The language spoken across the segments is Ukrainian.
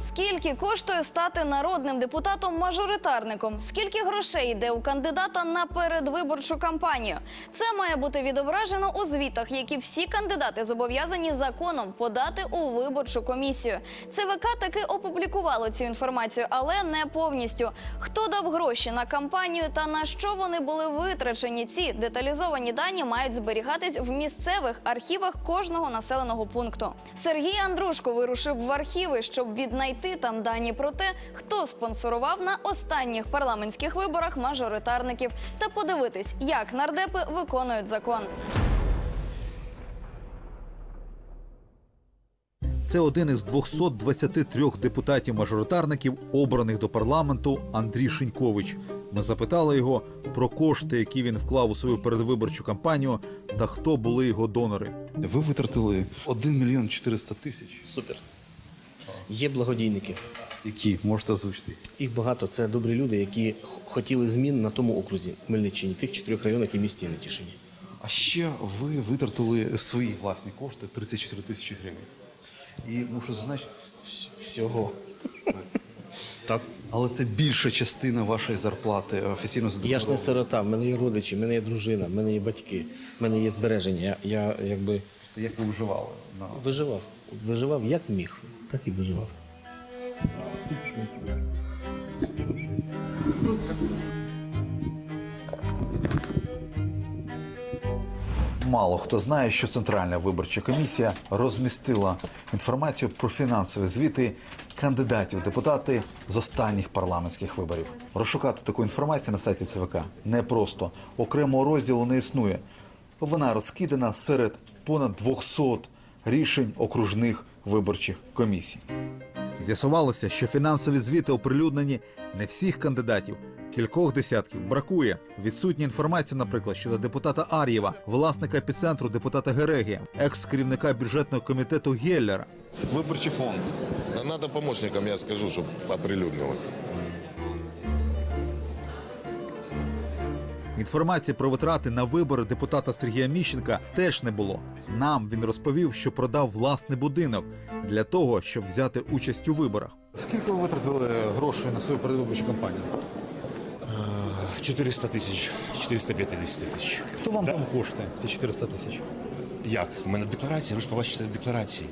Скільки коштує стати народним депутатом-мажоритарником? Скільки грошей йде у кандидата на передвиборчу кампанію? Це має бути відображено у звітах, які всі кандидати зобов'язані законом подати у виборчу комісію. ЦВК таки опублікувало цю інформацію, але не повністю. Хто дав гроші на кампанію та на що вони були витрачені? Ці деталізовані дані мають зберігатись в місцевих архівах кожного населеного пункту. Сергій Андрушко вирушив в архіви, щоб віднайти там дані про те, хто спонсорував на останніх парламентських виборах мажоритарників, та подивитись, як нардепи виконують закон. Це один із 223 депутатів-мажоритарників, обраних до парламенту Андрій Шинькович. Ми запитали його про кошти, які він вклав у свою передвиборчу кампанію, та хто були його донори. Ви витратили 1 мільйон 400 тисяч. Супер. Є благодійники. Які можете озвучити? Їх багато. Це добрі люди, які хотіли змін на тому окрузі Хмельниччині, тих чотирьох районах і місті Нетішині. А ще ви витратили свої власні кошти 34 тисячі гривень. І мушу зазначити, Всього. Так. але це більша частина вашої зарплати офіційно задоволення. Я ж не сирота, в мене є родичі, в мене є дружина, в мене є батьки, в мене є збереження. Я, я якби Як ви вживали? на виживав. Виживав як міг, так і виживав. Мало хто знає, що Центральна виборча комісія розмістила інформацію про фінансові звіти кандидатів депутати з останніх парламентських виборів. Розшукати таку інформацію на сайті ЦВК непросто. Окремого розділу не існує. Вона розкидана серед понад 200 рішень окружних виборчих комісій. З'ясувалося, що фінансові звіти оприлюднені не всіх кандидатів. Кількох десятків бракує. Відсутня інформація, наприклад, щодо депутата Ар'єва, власника епіцентру депутата Герегія, екс-керівника бюджетного комітету Геллера. виборчий фонд. А Надо помощникам, я скажу, щоб оприлюднило. Інформації про витрати на вибори депутата Сергія Міщенка теж не було. Нам він розповів, що продав власний будинок для того, щоб взяти участь у виборах. Скільки ви витратили грошей на свою передвиборчу кампанію? 400 тисяч, 450 тисяч. Хто вам там кошти? Ці 400 тисяч? Як? У мене декларація, ви ж побачите декларації.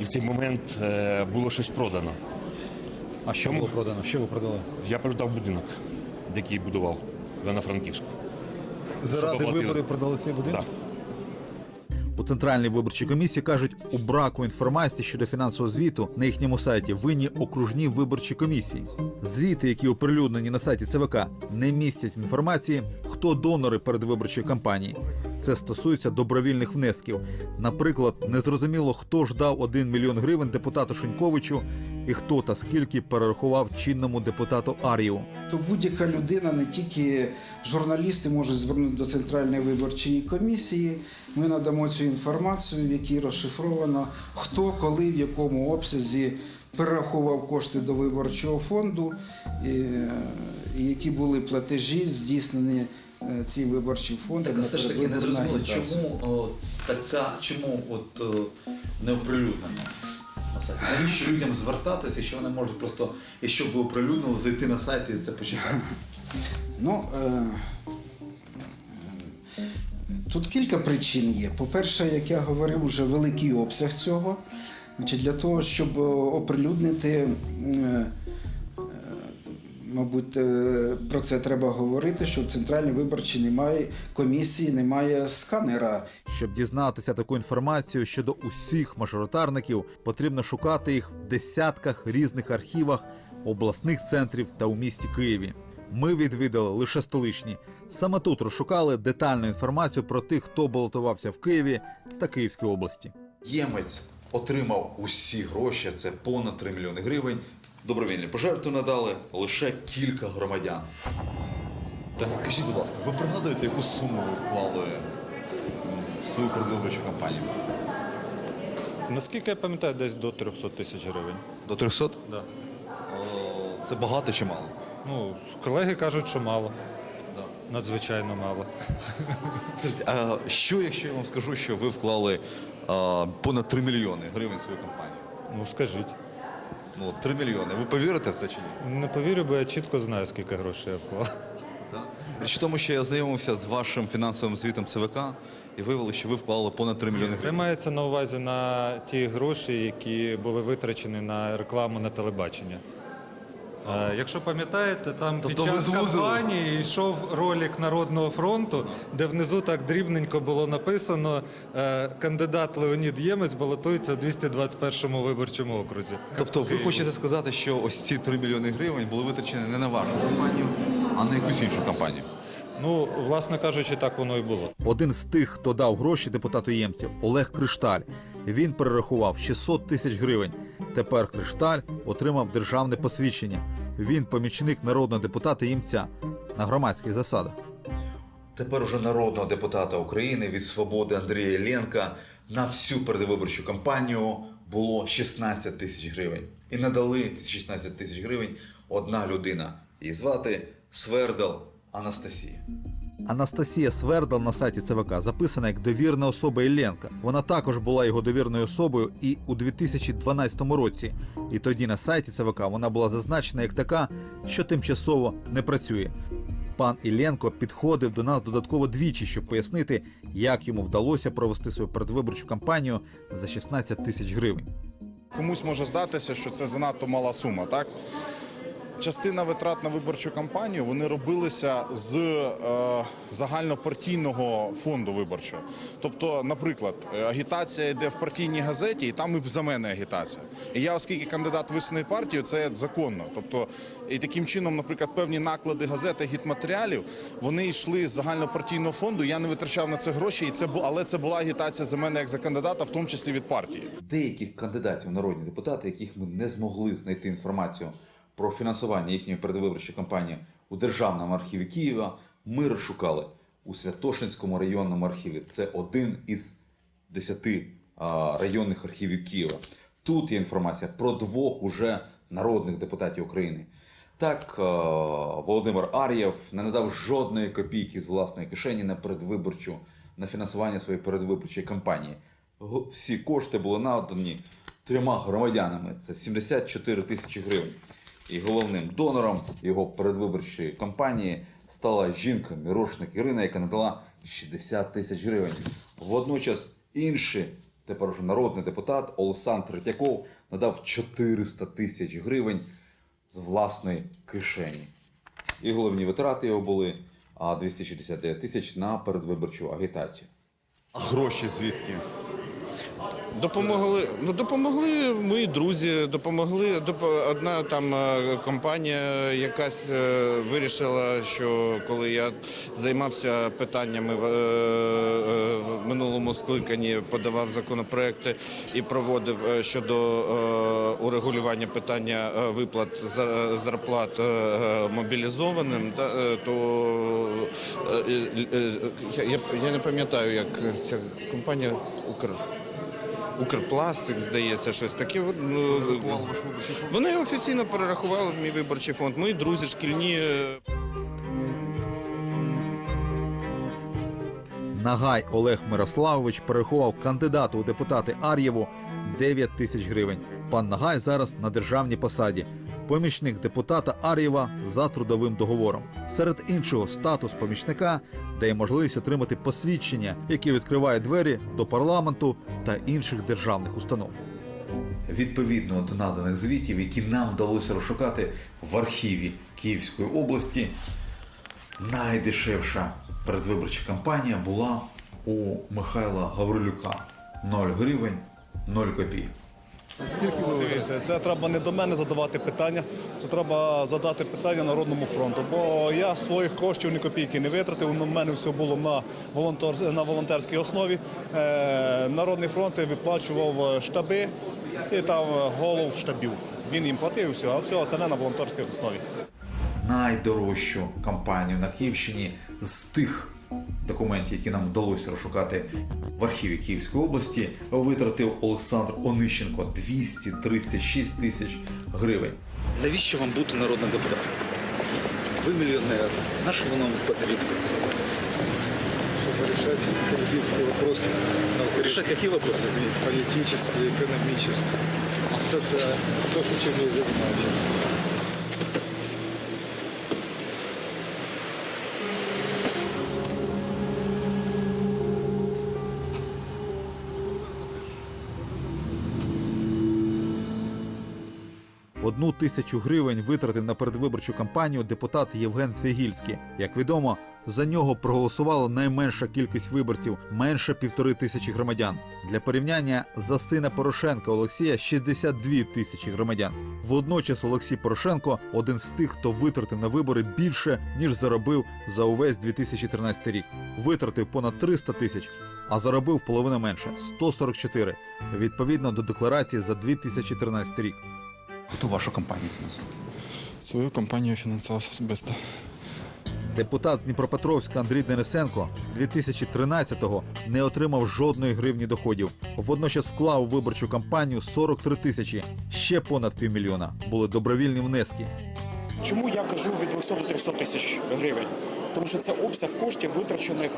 І в цей момент е, було щось продано. А що було продано? Що ви продали? Я продав будинок, який будував в Івано-Франківську. Заради виборів продали свій будинок? Так. У центральній виборчій комісії кажуть, у браку інформації щодо фінансового звіту на їхньому сайті винні окружні виборчі комісії. Звіти, які оприлюднені на сайті ЦВК, не містять інформації, хто донори передвиборчої кампанії. Це стосується добровільних внесків. Наприклад, незрозуміло, хто ж дав 1 мільйон гривень депутату Шиньковичу і хто та скільки перерахував чинному депутату Ар'єву. То будь-яка людина, не тільки журналісти, можуть звернути до Центральної виборчої комісії. Ми надамо цю інформацію, в якій розшифровано, хто, коли, в якому обсязі перерахував кошти до виборчого фонду, е, які були платежі, здійснені е, цим виборчим фондом. Так, а все ж таки не зрозуміло, чому о, така, чому от о, не оприлюднено на сайті? Навіщо людям звертатися, якщо вони можуть просто, якщо б ви оприлюднили, зайти на сайт і це почитати? Ну, е, тут кілька причин є. По-перше, як я говорив, вже великий обсяг цього. Значить, для того, щоб е, оприлюднити, е, е, мабуть, е, про це треба говорити, що в Центральній виборчій немає комісії, немає сканера. Щоб дізнатися таку інформацію щодо усіх мажоритарників, потрібно шукати їх в десятках різних архівах обласних центрів та у місті Києві. Ми відвідали лише столичні. Саме тут розшукали детальну інформацію про тих, хто балотувався в Києві та Київській області. Ємець отримав усі гроші, це понад 3 мільйони гривень. Добровільні пожертви надали лише кілька громадян. Та скажіть, будь ласка, ви пригадуєте, яку суму ви вклали в свою передвиборчу кампанію? Наскільки я пам'ятаю, десь до 300 тисяч гривень. До 300? Да. Це багато чи мало? Ну, колеги кажуть, що мало. Надзвичайно мало. Скажіть, а що, якщо я вам скажу, що ви вклали а, понад 3 мільйони гривень в свою кампанію? Ну, скажіть. Ну, 3 мільйони. Ви повірите в це чи ні? Не повірю, бо я чітко знаю, скільки грошей я вклав. Річ в тому, що я знайомився з вашим фінансовим звітом ЦВК і виявили, що ви вклали понад 3 мільйони Це гривень. мається на увазі на ті гроші, які були витрачені на рекламу на телебачення. Е, Якщо пам'ятаєте, там Тобто під час кампанії йшов ролик Народного фронту, де внизу так дрібненько було написано е, кандидат Леонід Ємець балотується в 221 виборчому окрузі. Тобто ви хочете сказати, що ось ці 3 мільйони гривень були витрачені не на вашу кампанію, а на якусь іншу кампанію? Ну, власне кажучи, так воно і було. Один з тих, хто дав гроші депутату Ємцю, Олег Кришталь. Він перерахував 600 тисяч гривень. Тепер Кришталь отримав державне посвідчення. Він помічник народного депутата Ємця на громадських засадах. Тепер уже народного депутата України від свободи Андрія Ленка на всю передвиборчу кампанію було 16 тисяч гривень. І надали ці 16 тисяч гривень одна людина. Її звати Свердал Анастасія. Анастасія Свердал на сайті ЦВК записана як довірна особа Ілленка. Вона також була його довірною особою і у 2012 році. І тоді на сайті ЦВК вона була зазначена як така, що тимчасово не працює. Пан Ілленко підходив до нас додатково двічі, щоб пояснити, як йому вдалося провести свою передвиборчу кампанію за 16 тисяч гривень. Комусь може здатися, що це занадто мала сума, так? Частина витрат на виборчу кампанію вони робилися з е, загальнопартійного фонду виборчого. Тобто, наприклад, агітація йде в партійній газеті, і там і за мене агітація. І я, оскільки кандидат висуної партії, це законно. Тобто, і таким чином, наприклад, певні наклади газети гітматеріалів вони йшли з загальнопартійного фонду. Я не витрачав на це гроші, і це але це була агітація за мене як за кандидата, в тому числі від партії. деяких кандидатів народні депутати, яких ми не змогли знайти інформацію про фінансування їхньої передвиборчої кампанії у Державному архіві Києва, ми розшукали у Святошинському районному архіві. Це один із десяти районних архівів Києва. Тут є інформація про двох уже народних депутатів України. Так, Володимир Ар'єв не надав жодної копійки з власної кишені на передвиборчу на фінансування своєї передвиборчої кампанії. Всі кошти були надані трьома громадянами. Це 74 тисячі гривень. І головним донором його передвиборчої кампанії стала жінка Мірошник Ірина, яка надала 60 тисяч гривень. Водночас інший, тепер уже народний депутат Олександр Третьяков надав 400 тисяч гривень з власної кишені. І головні витрати його були а 269 тисяч на передвиборчу агітацію. А гроші звідки? Допомогли, ну допомогли мої друзі, допомогли доп- одна там е, компанія якась е, вирішила, що коли я займався питаннями в, е, минулому скликанні, подавав законопроекти і проводив щодо урегулювання питання виплат за- зарплат мобілізованим, то я не пам'ятаю, як ця компанія Укр. Укрпластик, здається, щось таке. Ну, Вони офіційно перерахували в мій виборчий фонд. Мої друзі шкільні. е, Нагай Олег Мирославович перерахував кандидату у депутати Ар'єву 9 тисяч гривень. Пан Нагай зараз на державній посаді. Помічник депутата Ар'єва за трудовим договором. Серед іншого, статус помічника дає можливість отримати посвідчення, яке відкриває двері до парламенту та інших державних установ. Відповідно до наданих звітів, які нам вдалося розшукати в архіві Київської області, найдешевша передвиборча кампанія була у Михайла Гаврилюка 0 гривень 0 копійок. Дивіться, це треба не до мене задавати питання, це треба задати питання Народному фронту. Бо я своїх коштів ні копійки не витратив. У мене все було на волонтер, на волонтерській основі. Е, Народний фронт виплачував штаби і там голов штабів. Він їм платив все, а все остальне на волонтерській основі. Найдорожчу кампанію на Київщині з тих документів, які нам вдалося розшукати в архіві Київської області, витратив Олександр Онищенко 236 тисяч гривень. Навіщо вам бути народним депутатом? Ви мільйонер. На що воно потрібно? Щоб вирішати політичні питання. Решать які вопроси, извините? Політичні, економічні. Все це те, що чим я займаюся. Одну тисячу гривень витратив на передвиборчу кампанію депутат Євген Свігільський. Як відомо, за нього проголосувало найменша кількість виборців менше півтори тисячі громадян. Для порівняння за сина Порошенка Олексія 62 тисячі громадян. Водночас Олексій Порошенко один з тих, хто витратив на вибори більше ніж заробив за увесь 2013 рік. Витратив понад 300 тисяч, а заробив половину менше 144, відповідно до декларації за 2013 рік. Хто вашу компанію фінансує? Свою компанію фінансував особисто. Депутат з Дніпропетровська Андрій Денисенко 2013-го не отримав жодної гривні доходів. Водночас вклав у виборчу кампанію 43 тисячі. Ще понад півмільйона були добровільні внески. Чому я кажу від 200 до 300 тисяч гривень? Тому що це обсяг коштів, витрачених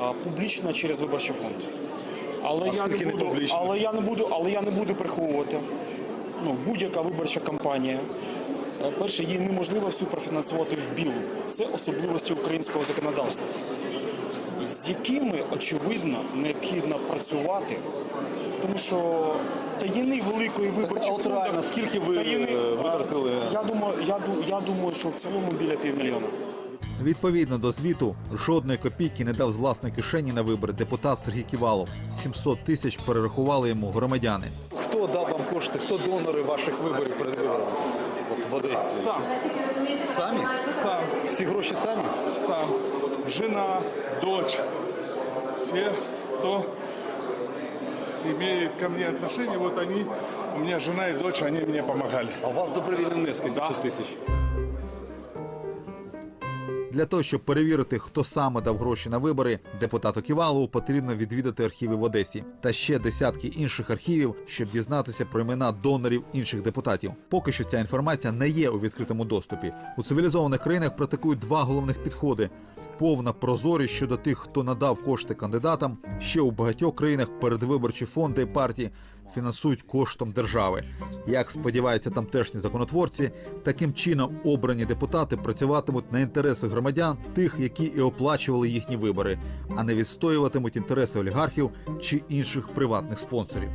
а, публічно через виборчий фонд. Але я не буду, але я не буду, але я не буду приховувати. Ну, будь-яка виборча кампанія. е, Перше, її неможливо всю профінансувати в білу. Це особливості українського законодавства, з якими, очевидно, необхідно працювати, тому що таєни великої виборчої реально, скільки ви, е, витратили? Я думаю, я, я думаю, що в цілому біля півмільйона. Відповідно до звіту, жодної копійки не дав з власної кишені на вибори депутат Сергій Ківалов. 700 тисяч перерахували йому громадяни. Хто дав кошти? Хто донори ваших виборів перед виборами? От в Одесі. Сам. Самі? Сам, Всі гроші самі? сам. Жена, дочь. Все, кто имеет ко мне отношение, вот они, у меня жена и дочь, они мне помогали. А у вас добровільні внески 700 тисяч. Для того, щоб перевірити, хто саме дав гроші на вибори, депутату Ківалову потрібно відвідати архіви в Одесі та ще десятки інших архівів, щоб дізнатися про імена донорів інших депутатів. Поки що ця інформація не є у відкритому доступі. У цивілізованих країнах практикують два головних підходи: повна прозорість щодо тих, хто надав кошти кандидатам. Ще у багатьох країнах передвиборчі фонди і партії фінансують коштом держави. Як сподіваються тамтешні законотворці, таким чином обрані депутати працюватимуть на інтереси громадян, тих, які і оплачували їхні вибори, а не відстоюватимуть інтереси олігархів чи інших приватних спонсорів.